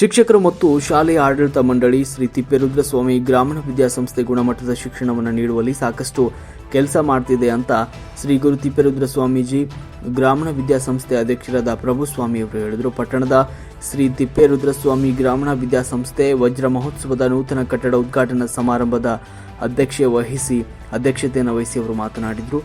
ಶಿಕ್ಷಕರು ಮತ್ತು ಶಾಲೆಯ ಆಡಳಿತ ಮಂಡಳಿ ಶ್ರೀ ತಿಪ್ಪೇರುದ್ರಸ್ವಾಮಿ ಗ್ರಾಮೀಣ ವಿದ್ಯಾಸಂಸ್ಥೆ ಗುಣಮಟ್ಟದ ಶಿಕ್ಷಣವನ್ನು ನೀಡುವಲ್ಲಿ ಸಾಕಷ್ಟು ಕೆಲಸ ಮಾಡ್ತಿದೆ ಅಂತ ಶ್ರೀ ಗುರು ತಿಪ್ಪೇರುದ್ರ ಸ್ವಾಮೀಜಿ ಗ್ರಾಮೀಣ ವಿದ್ಯಾಸಂಸ್ಥೆ ಅಧ್ಯಕ್ಷರಾದ ಪ್ರಭು ಸ್ವಾಮಿ ಅವರು ಹೇಳಿದರು. ಪಟ್ಟಣದ ಶ್ರೀ ತಿಪ್ಪೇರುದ್ರ ಸ್ವಾಮಿ ಗ್ರಾಮೀಣ ವಿದ್ಯಾಸಂಸ್ಥೆ ವಜ್ರ ಮಹೋತ್ಸವದ ನೂತನ ಕಟ್ಟಡ ಉದ್ಘಾಟನಾ ಸಮಾರಂಭದ ಅಧ್ಯಕ್ಷೆ ವಹಿಸಿ ಅಧ್ಯಕ್ಷತೆಯನ್ನು ವಹಿಸಿ ಅವರು ಮಾತನಾಡಿದರು.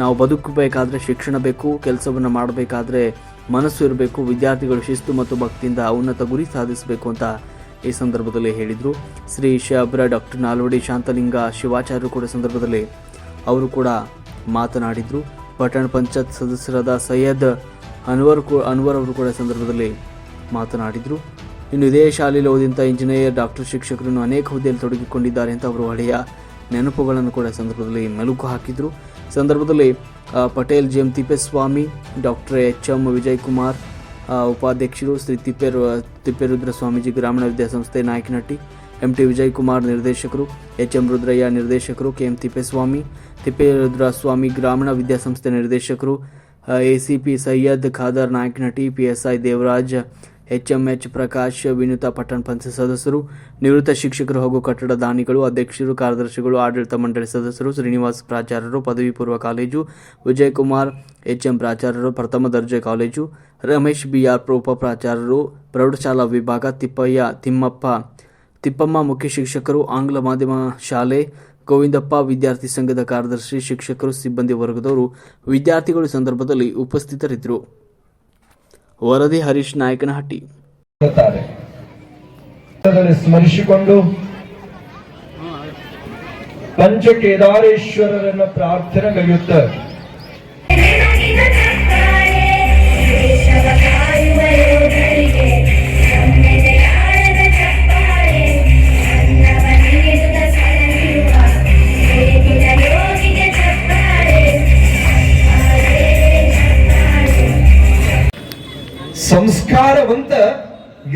ನಾವು ಬದುಕಬೇಕಾದ್ರೆ ಶಿಕ್ಷಣ ಬೇಕು, ಕೆಲಸವನ್ನು ಮಾಡಬೇಕಾದ್ರೆ ಮನಸ್ಸು ಇರಬೇಕು, ವಿದ್ಯಾರ್ಥಿಗಳು ಶಿಸ್ತು ಮತ್ತು ಭಕ್ತಿಯಿಂದ ಉನ್ನತ ಗುರಿ ಸಾಧಿಸಬೇಕು ಅಂತ ಈ ಸಂದರ್ಭದಲ್ಲಿ ಹೇಳಿದರು. ಶ್ರೀ ಶಬ್ರ ಡಾಕ್ಟರ್ ನಾಲ್ವಡಿ ಶಾಂತಲಿಂಗ ಶಿವಾಚಾರ್ಯರು ಕೂಡ ಸಂದರ್ಭದಲ್ಲಿ ಅವರು ಕೂಡ ಮಾತನಾಡಿದರು. ಪಟ್ಟಣ ಪಂಚಾಯತ್ ಸದಸ್ಯರಾದ ಸೈಯದ್ ಅನ್ವರ್ ಅನ್ವರ್ ಅವರು ಕೂಡ ಸಂದರ್ಭದಲ್ಲಿ ಮಾತನಾಡಿದರು. ಇನ್ನು ಇದೇ ಶಾಲೆಯಲ್ಲಿ ಓದಿದಂಥ ಇಂಜಿನಿಯರ್, ಡಾಕ್ಟರ್, ಶಿಕ್ಷಕರನ್ನು ಅನೇಕ ಹುದ್ದೆಯಲ್ಲಿ ತೊಡಗಿಕೊಂಡಿದ್ದಾರೆ ಅಂತ ಅವರು ಹಳೆಯ ನೆನಪುಗಳನ್ನು ಕೂಡ ಸಂದರ್ಭದಲ್ಲಿ ಮೆಲುಕು ಹಾಕಿದರು. ಸಂದರ್ಭದಲ್ಲಿ Patel, G. M. Tippeswamy doctor H. M. Vijay Kumar ಉಪಾಧ್ಯಕ್ಷರು ಶ್ರೀ ತಿಪ್ಪೇರು ತಿಪ್ಪೇರುದ್ರ ಸ್ವಾಮೀಜಿ ಗ್ರಾಮೀಣ ವಿದ್ಯಾಸಂಸ್ಥೆ ನಾಯಕನಹಟ್ಟಿ ಎಂ. ಟಿ. ವಿಜಯ್ ಕುಮಾರ್ ನಿರ್ದೇಶಕರು, ಎಚ್. ಎಂ. ರುದ್ರಯ್ಯ ನಿರ್ದೇಶಕರು, ಕೆ. ಎಂ. ತಿಪ್ಪೇಸ್ವಾಮಿ ತಿಪ್ಪೇರುದ್ರ ಸ್ವಾಮಿ ಗ್ರಾಮೀಣ ವಿದ್ಯಾಸಂಸ್ಥೆ ನಿರ್ದೇಶಕರು A. C. P. Syed Khader Nayakanahatti P. S. I. Devaraj H M H Prakash, Vinutha ಪಟ್ಟಣ ಪಂಚಾಯತ್ ಸದಸ್ಯರು, ನಿವೃತ್ತ ಶಿಕ್ಷಕರು ಹಾಗೂ ಕಟ್ಟಡ ದಾನಿಗಳು, ಅಧ್ಯಕ್ಷರು, ಕಾರ್ಯದರ್ಶಿಗಳು, ಆಡಳಿತ ಮಂಡಳಿ ಸದಸ್ಯರು, ಶ್ರೀನಿವಾಸ್ ಪ್ರಾಚಾರ್ಯರು, ಪದವಿ ಪೂರ್ವ ಕಾಲೇಜು, ವಿಜಯಕುಮಾರ್ ಎಚ್ ಎಂ ಪ್ರಾಚಾರ್ಯರು, ಪ್ರಥಮ ದರ್ಜೆ ಕಾಲೇಜು, ರಮೇಶ್ ಬಿ ಆರ್ ಉಪ ಪ್ರಾಚಾರ್ಯರು, ಪ್ರೌಢಶಾಲಾ ವಿಭಾಗ, ತಿಪ್ಪಯ್ಯ, ತಿಮ್ಮಪ್ಪ, ತಿಪ್ಪಮ್ಮ ಮುಖ್ಯ ಶಿಕ್ಷಕರು, ಆಂಗ್ಲ ಮಾಧ್ಯಮ ಶಾಲೆ, ಗೋವಿಂದಪ್ಪ ವಿದ್ಯಾರ್ಥಿ ಸಂಘದ ಕಾರ್ಯದರ್ಶಿ, ಶಿಕ್ಷಕರು, ಸಿಬ್ಬಂದಿ ವರ್ಗದವರು, ವಿದ್ಯಾರ್ಥಿಗಳು ಸಂದರ್ಭದಲ್ಲಿ ಉಪಸ್ಥಿತರಿದ್ದರು. ವರದಿ ಹರೀಶ್ ನಾಯಕನಹಟ್ಟಿ. ಸ್ಮರಿಸಿಕೊಂಡು ಪಂಚ ಕೇದಾರೇಶ್ವರರನ್ನ ಪ್ರಾರ್ಥನೆ ಪ್ರಾರ್ಥನೆಗೈಯುತ್ತ ಸಂಸ್ಕಾರವಂತ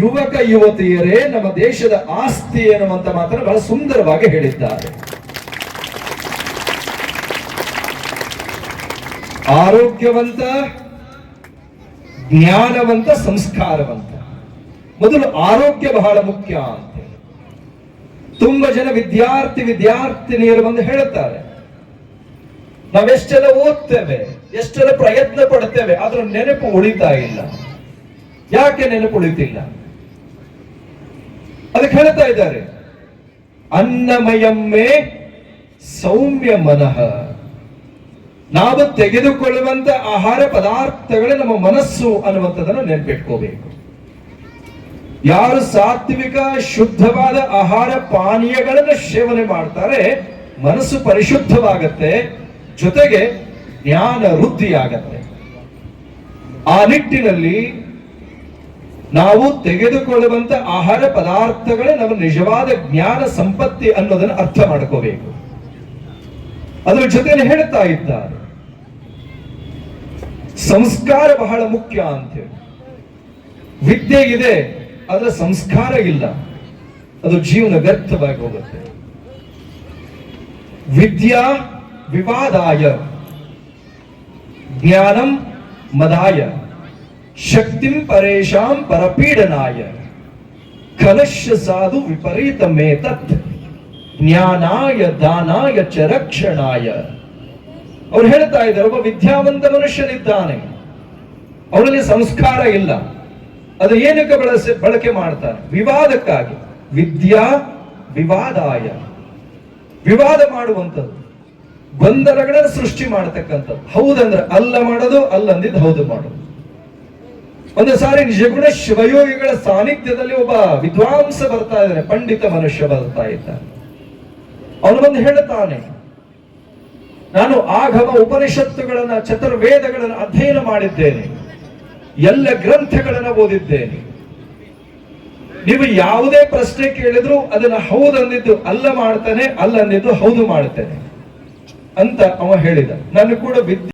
ಯುವಕ ಯುವತಿಯರೇ ನಮ್ಮ ದೇಶದ ಆಸ್ತಿ ಎನ್ನುವಂತ ಮಾತ್ರ ಬಹಳ ಸುಂದರವಾಗಿ ಹೇಳಿದ್ದಾರೆ. ಆರೋಗ್ಯವಂತ, ಜ್ಞಾನವಂತ, ಸಂಸ್ಕಾರವಂತ. ಮೊದಲು ಆರೋಗ್ಯ ಬಹಳ ಮುಖ್ಯ ಅಂತ ತುಂಬಾ ಜನ ವಿದ್ಯಾರ್ಥಿ ವಿದ್ಯಾರ್ಥಿನಿಯರು ಬಂದು ಹೇಳುತ್ತಾರೆ, ನಾವೆಷ್ಟೆಲ್ಲ ಓದ್ತೇವೆ, ಎಷ್ಟೆಲ್ಲ ಪ್ರಯತ್ನ ಪಡ್ತೇವೆ ಅದ್ರ ನೆನಪು ಉಳಿತಾ ಇಲ್ಲ. ಯಾಕೆ ನೆನಪುಳಿತಿಲ್ಲ? ಅದಕ್ಕೆ ಹೇಳ್ತಾ ಇದ್ದಾರೆ. ಅನ್ನಮಯಮ್ಮೆ ಸೌಮ್ಯ ಮನಃ. ನಾವು ತೆಗೆದುಕೊಳ್ಳುವಂತ ಆಹಾರ ಪದಾರ್ಥಗಳೇ ನಮ್ಮ ಮನಸ್ಸು ಅನ್ನುವಂಥದ್ದನ್ನು ನೆನ್ಪಿಟ್ಕೋಬೇಕು. ಯಾರು ಸಾತ್ವಿಕ, ಶುದ್ಧವಾದ ಆಹಾರ ಪಾನೀಯಗಳನ್ನು ಸೇವನೆ ಮಾಡ್ತಾರೆ, ಮನಸ್ಸು ಪರಿಶುದ್ಧವಾಗತ್ತೆ, ಜೊತೆಗೆ ಜ್ಞಾನ ವೃದ್ಧಿಯಾಗತ್ತೆ. ಆ ನಿಟ್ಟಿನಲ್ಲಿ ನಾವು ತೆಗೆದುಕೊಳ್ಳುವಂತ ಆಹಾರ ಪದಾರ್ಥಗಳೇ ನಮ್ಮ ನಿಜವಾದ ಜ್ಞಾನ ಸಂಪತ್ತಿ ಅನ್ನೋದನ್ನು ಅರ್ಥ ಮಾಡ್ಕೋಬೇಕು. ಅದರ ಜೊತೆಯಲ್ಲಿ ಹೇಳ್ತಾ ಇದ್ದಾರೆ. ಸಂಸ್ಕಾರ ಬಹಳ ಮುಖ್ಯ ಅಂತೇಳಿ. ವಿದ್ಯೆ ಇದೆ ಅದರ ಸಂಸ್ಕಾರ ಇಲ್ಲ. ಅದು ಜೀವನ ವ್ಯರ್ಥವಾಗಿ ಹೋಗುತ್ತೆ. ವಿದ್ಯಾ ವಿವಾದಾಯ. ಜ್ಞಾನಂ ಮದಾಯ. ಶಕ್ತಿಂ ಪರೇಶಾಂ ಪರಪೀಡನಾಯ. ಕಲಶ ಸಾಧು ವಿಪರೀತ ಮೇತತ್. ಜ್ಞಾನಾಯ ದಾನಾಯ ಚ ರಕ್ಷಣಾಯ. ಅವ್ರು ಹೇಳ್ತಾ ಇದ್ದಾರೆ, ಒಬ್ಬ ವಿದ್ಯಾವಂತ ಮನುಷ್ಯನಿದ್ದಾನೆ. ಅವನಲ್ಲಿ ಸಂಸ್ಕಾರ ಇಲ್ಲ. ಅದು ಏನಕ್ಕೆ ಬಳಸಿ, ಬಳಕೆ ಮಾಡ್ತಾರೆ? ವಿವಾದಕ್ಕಾಗಿ. ವಿದ್ಯಾ ವಿವಾದಾಯ. ವಿವಾದ ಮಾಡುವಂಥದ್ದು. ಗೊಂದಲಗಳನ್ನು ಸೃಷ್ಟಿ ಮಾಡತಕ್ಕಂಥದ್ದು. ಹೌದಂದ್ರೆ ಅಲ್ಲ ಮಾಡೋದು, ಅಲ್ಲಂದಿದ್ದು ಹೌದು ಮಾಡೋದು. ಒಂದು ಸಾರಿ ನಿಜಗುಣ ಶಿವಯೋಗಿಗಳ ಸಾನ್ನಿಧ್ಯದಲ್ಲಿ ಒಬ್ಬ ವಿದ್ವಾಂಸ ಬರ್ತಾ ಇದ್ದಾನೆ ಪಂಡಿತ ಮನುಷ್ಯ ಬರ್ತಾ ಇದ್ದಾನೆ. ಅವನು ಬಂದು ಹೇಳುತ್ತಾನೆ ನಾನು ಆಗಮ ಉಪನಿಷತ್ತುಗಳನ್ನ, ಚತುರ್ವೇದಗಳನ್ನು ಅಧ್ಯಯನ ಮಾಡಿದ್ದೇನೆ, ಎಲ್ಲ ಗ್ರಂಥಗಳನ್ನು ಓದಿದ್ದೇನೆ. ನೀವು ಯಾವುದೇ ಪ್ರಶ್ನೆ ಕೇಳಿದ್ರು ಅದನ್ನ ಹೌದಂದಿದ್ದು ಅಲ್ಲ ಮಾಡ್ತಾನೆ, ಅಲ್ಲ ಅಂದಿದ್ದು ಹೌದು ಮಾಡ್ತೇನೆ ಅಂತ ಅವ ಹೇಳಿದ. ನಾನು ಕೂಡ ವಿದ್ಯೆ